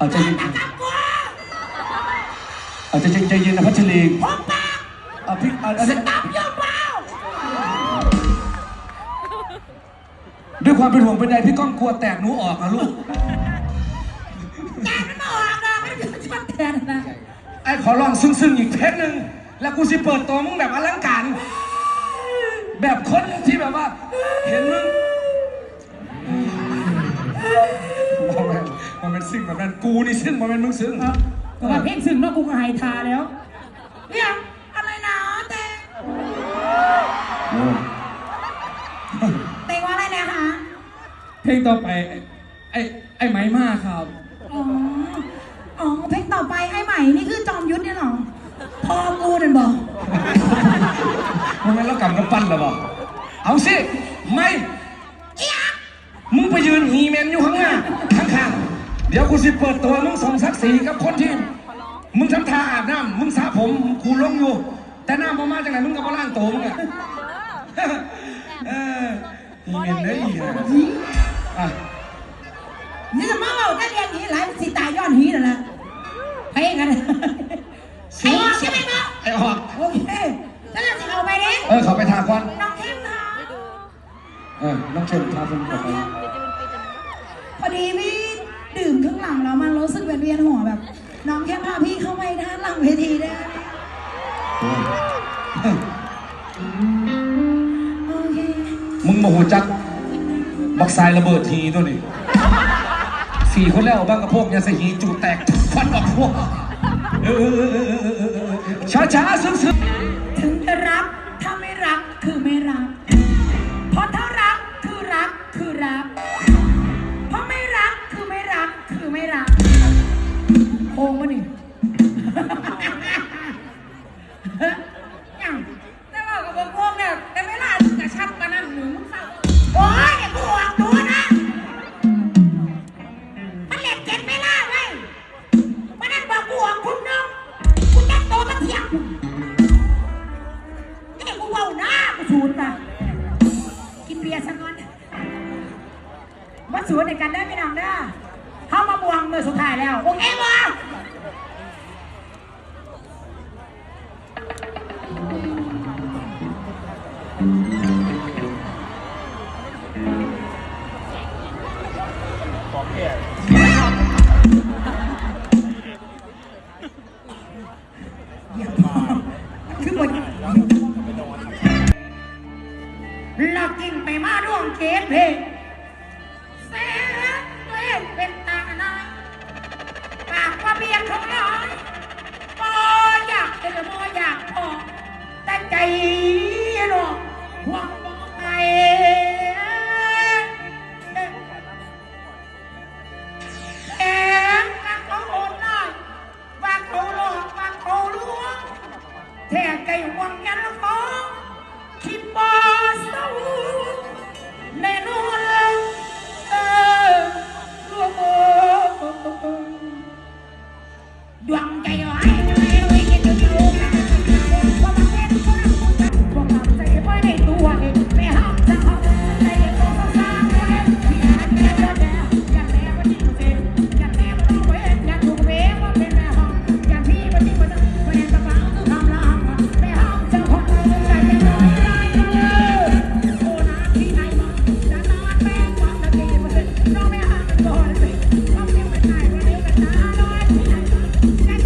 เอาใจเย็นตะกับกูเอาใจเย็นใจเย็นนะพัชรีพกปากเอาพี่เอาเอาสตับยอมเปล่าด้วยความเป็นห่วงเป็นใยพี่ก้องกลัวแตกหนูออกนะลูกแกมันไม่ออกหรอกไม่ได้ชอบแทนนะไอ้ขอลองซึ้งๆอีกเทปหนึ่งแล้วกูสิเปิดตัวมึงแบบอลังการแบบคนที่แบบว่า ซึ้งแบบนั้นกูนี่ซึ้งมันเป็นมึงซึ้งก็ว่าเพลงซึ้งเนาะกูก็หายทาแล้วเนี่ยอะไรนะเตงเตงว่าอะไรนะคะเพลงต่อไปไอ้ไอ้ไม้มาครับอ๋ออ๋อเพลงต่อไปไอ้ใหม่นี่คือจอมยุทธเนี่ยเหรอพอกูนั่นบอกมันเป็นแล้วกำกับปั้นเหรอบอกเอาสิไม่มึงไปยืนฮีแมนอยู่ข้างหน้าข้างๆ เดี๋ยวกูสิเปิดตัวมึงสองสักสีกับคนที่ มึงทำท่าอาบน้ำมึงสระผมกูลงอยู่ แต่น้ำมามาจากไหนมึงก็มาล้างตัวมึงอะเออฮีแมนได้อีกอะอะนี่จะมาเอาได้เรียนนี้หลายมันสิตายย้อนหีนั่นแหละเพลงกันไอ้ออกใช่ไหมเนาะไอ้ออกโอเคแล้วเราจะเอาไปดิเออเขาไปทาก่อนน้องเข้มค่ะเออน้องเชนทาคนต่อไปพอดีพี่ดื่มข้าง หลังแล้วมันรู้สึกเวียนเวียนหัวแบบ น้องแค่พาพี่เข้าไปด้านหลังเวทีได้ไหมโอเคมึงโมาหูจัก บักทรายระเบิดทีตัวนี้สี่คนแล้วบ้างกับพวกยาสหีจูแตกฟันออกพวกช้าช้าซึ้งซึ้งถึงจะรัก ถ้าไม่รักคือไม่รัก เพราะถ้ารักคือรักคือรัก โค้งมานี่แต่ว่ากับพวกเนี่ยแต่เวลาจะชักกันนั่นหนูมึงฟังโอ้ยอย่ากูออกตัวนะ มันเล่นเจ็ดไม่ล่าไว้มันนั่นบอกกูออกคุณน้องกูจัดโตมาเที่ยงนี่กูเว้าหน้ากูสูดป่ะกินเบียร์สักก่อนมาสูดในกันได้ไหมน้องเด้อเข้ามาบวงมือสุดท้ายแล้วโอเคบ่ คือบ่ลักกิ่งไปมาร่วงเกตเพลงแสงเล่นเป็นตาหนาปากว่าเบียงของน้อยบออยากเป็นบออยากพอแต่ใจหรอก หวังบ่ไงแองกัเขาโหดได้ายว่าเขาหลอกว่าเขาลวงแท้ไก่วงยันละฟองคิดบ่เศร้าแน่นอนเออดวงดวงใจว้ไ